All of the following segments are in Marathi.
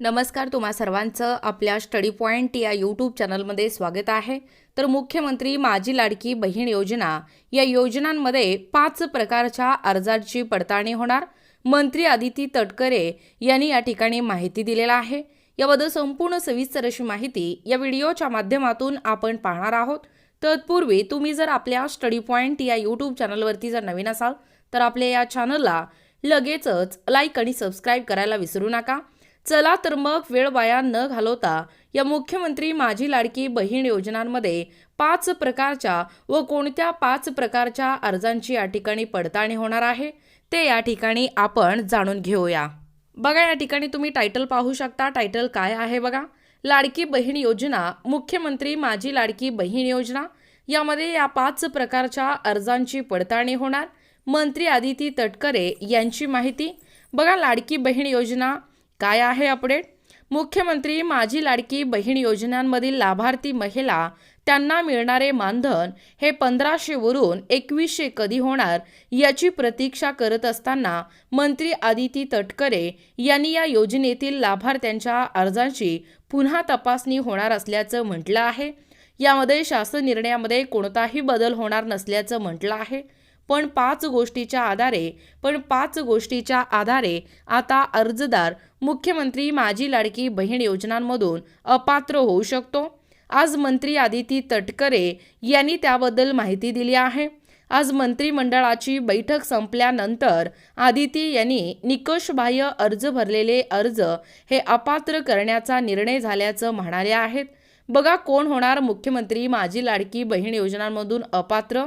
नमस्कार तुम्हा सर्वांचं आपल्या स्टडी पॉईंट या यूट्यूब चॅनलमध्ये स्वागत आहे. तर मुख्यमंत्री माझी लाडकी बहीण योजना या योजनांमध्ये पाच प्रकारच्या अर्जाची पडताळणी होणार. मंत्री आदिती तटकरे यांनी या ठिकाणी माहिती दिलेला आहे. याबद्दल संपूर्ण सविस्तर अशी माहिती या व्हिडिओच्या माध्यमातून आपण पाहणार आहोत. तत्पूर्वी तुम्ही जर आपल्या स्टडी पॉईंट या यूट्यूब चॅनलवरती जर नवीन असाल तर आपल्या या चॅनलला लगेचच लाईक आणि सबस्क्राईब करायला विसरू नका. चला तर मग वेळ वाया न घालवता या मुख्यमंत्री माझी लाडकी बहीण योजनांमध्ये पाच प्रकारच्या व कोणत्या पाच प्रकारच्या अर्जांची या ठिकाणी पडताळणी होणार आहे ते या ठिकाणी आपण जाणून घेऊया. बघा या ठिकाणी तुम्ही टायटल पाहू शकता. टायटल काय आहे बघा? लाडकी बहीण योजना मुख्यमंत्री माझी लाडकी बहीण योजना. यामध्ये या पाच प्रकारच्या अर्जांची पडताळणी होणार. मंत्री आदिती तटकरे यांची माहिती. बघा लाडकी बहीण योजना काय आहे अपडेट मुख्यमंत्री माझी लाडकी बहीण योजनांमधील लाभार्थी महिला त्यांना मिळणारे मानधन हे पंधराशेवरून एकवीसशे कधी होणार याची प्रतीक्षा करत असताना मंत्री आदिती तटकरे यांनी या योजनेतील लाभार्थ्यांच्या अर्जांची पुन्हा तपासणी होणार असल्याचं म्हटलं आहे. यामध्ये शासन निर्णयामध्ये कोणताही बदल होणार नसल्याचं म्हटलं आहे. पण पाच गोष्टीच्या आधारे पण पाच गोष्टीच्या आधारे आता अर्जदार मुख्यमंत्री माझी लाडकी बहीण योजनांमधून अपात्र होऊ शकतो. आज मंत्री आदिती तटकरे यांनी त्याबद्दल माहिती दिली आहे. आज मंत्रिमंडळाची बैठक संपल्यानंतर आदिती यांनी निकषबाह्य अर्ज भरलेले अर्ज हे अपात्र करण्याचा निर्णय झाल्याचं म्हणाले आहेत. बघा कोण होणार मुख्यमंत्री माझी लाडकी बहीण योजनांमधून अपात्र?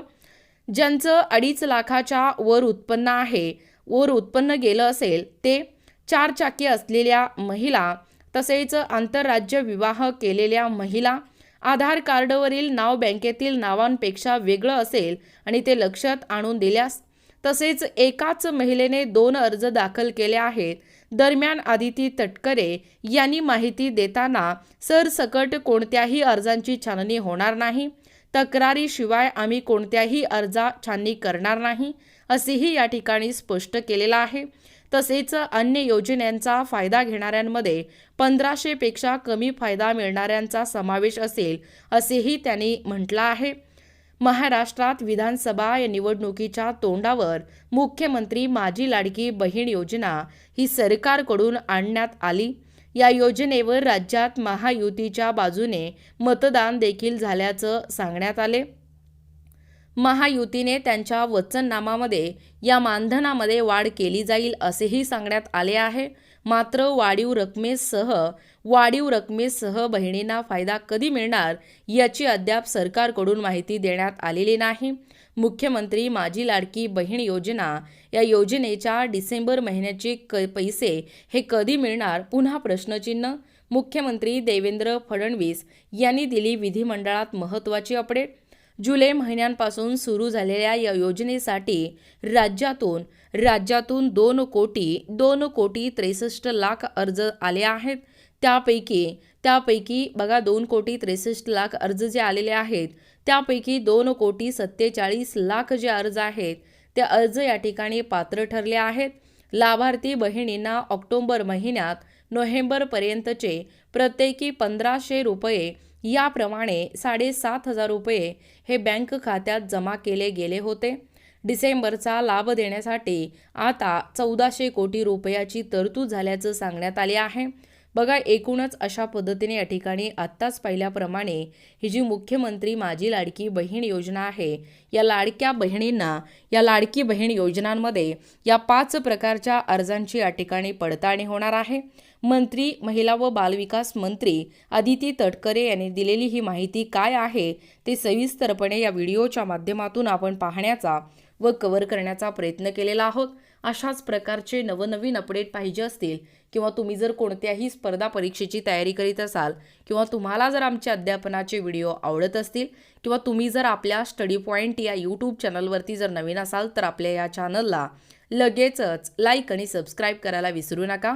ज्यांचं अडीच लाखाच्या वर उत्पन्न आहे वर उत्पन्न गेलं असेल ते चार चाकी असलेल्या महिला तसेच आंतरराज्य विवाह केलेल्या महिला आधार कार्डवरील नाव बँकेतील नावांपेक्षा वेगळं असेल आणि ते लक्षात आणून दिल्यास तसेच एकाच महिलेने दोन अर्ज दाखल केले आहेत. दरम्यान आदिती तटकरे यांनी माहिती देताना सरसकट कोणत्याही अर्जांची छाननी होणार नाही. तक्रारीशिवाय आम्ही कोणत्याही अर्जा छाननी करणार नाही असेही या ठिकाणी स्पष्ट केलेलं आहे. तसेच अन्य योजनांचा फायदा घेणाऱ्यांमध्ये पंधराशेपेक्षा कमी फायदा मिळणाऱ्यांचा समावेश असेल असेही त्यांनी म्हटलं आहे. महाराष्ट्रात विधानसभा या निवडणुकीच्या तोंडावर मुख्यमंत्री माझी लाडकी बहीण योजना ही सरकारकडून आणण्यात आली. या योजनेवर राज्यात महायुतीच्या बाजूने मतदान देखील झाल्याचं सांगण्यात आले. महायुतीने त्यांच्या वचननामामध्ये या मानधनामध्ये वाढ केली जाईल असेही सांगण्यात आले आहे. मात्र वाढीव रकमेसह वाढीव रकमेसह बहिणींना फायदा कधी मिळणार याची अद्याप सरकारकडून माहिती देण्यात आलेली नाही. मुख्यमंत्री माझी लाडकी बहीण योजना या योजनेच्या डिसेंबर महिन्याचे क पैसे हे कधी मिळणार? पुन्हा प्रश्नचिन्ह? मुख्यमंत्री देवेंद्र फडणवीस यांनी दिली विधिमंडळात महत्त्वाची अपडेट? जुलै महिन्यांपासून सुरू झालेल्या या योजनेसाठी राज्यातून राज्यातून दोन कोटी दोन कोटी त्रेसष्ट लाख अर्ज आले आहेत. त्यापैकी त्यापैकी बघा दोन कोटी त्रेसष्ट लाख अर्ज जे आलेले आहेत त्यापैकी दोन कोटी सत्तेचाळीस लाख जे अर्ज आहेत ते अर्ज या ठिकाणी पात्र ठरले आहेत. लाभार्थी बहिणींना ऑक्टोंबर महिन्यात नोव्हेंबरपर्यंतचे प्रत्येकी पंधराशे रुपये याप्रमाणे साडेसात हजार रुपये हे बँक खात्यात जमा केले गेले होते. डिसेंबरचा लाभ देण्यासाठी आता चौदाशे कोटी रुपयाची तरतूद झाल्याचं सांगण्यात आले आहे. बघा एकूणच अशा पद्धतीने या ठिकाणी आत्ताच पाहिल्याप्रमाणे ही जी मुख्यमंत्री माझी लाडकी बहीण योजना आहे या लाडक्या बहिणींना या लाडकी बहीण योजनांमध्ये या पाच प्रकारच्या अर्जांची या ठिकाणी पडताळणी होणार आहे. मंत्री महिला व बालविकास मंत्री आदिती तटकरे यांनी दिलेली ही माहिती काय आहे ते सविस्तरपणे या व्हिडिओच्या माध्यमातून आपण पाहण्याचा व कव्हर करण्याचा प्रयत्न केलेला आहोत. अशाच प्रकारचे नवनवीन अपडेट पाहिजे असतील किंवा तुम्ही जर कोणत्याही स्पर्धा परीक्षेची तयारी करीत असाल किंवा तुम्हाला जर आमचे अध्यापनाचे व्हिडिओ आवडत असतील किंवा तुम्ही जर आपल्या स्टडी पॉईंट या यूट्यूब चॅनलवरती जर नवीन असाल तर आपल्या या चॅनलला लगेचच लाईक आणि सबस्क्राईब करायला विसरू नका.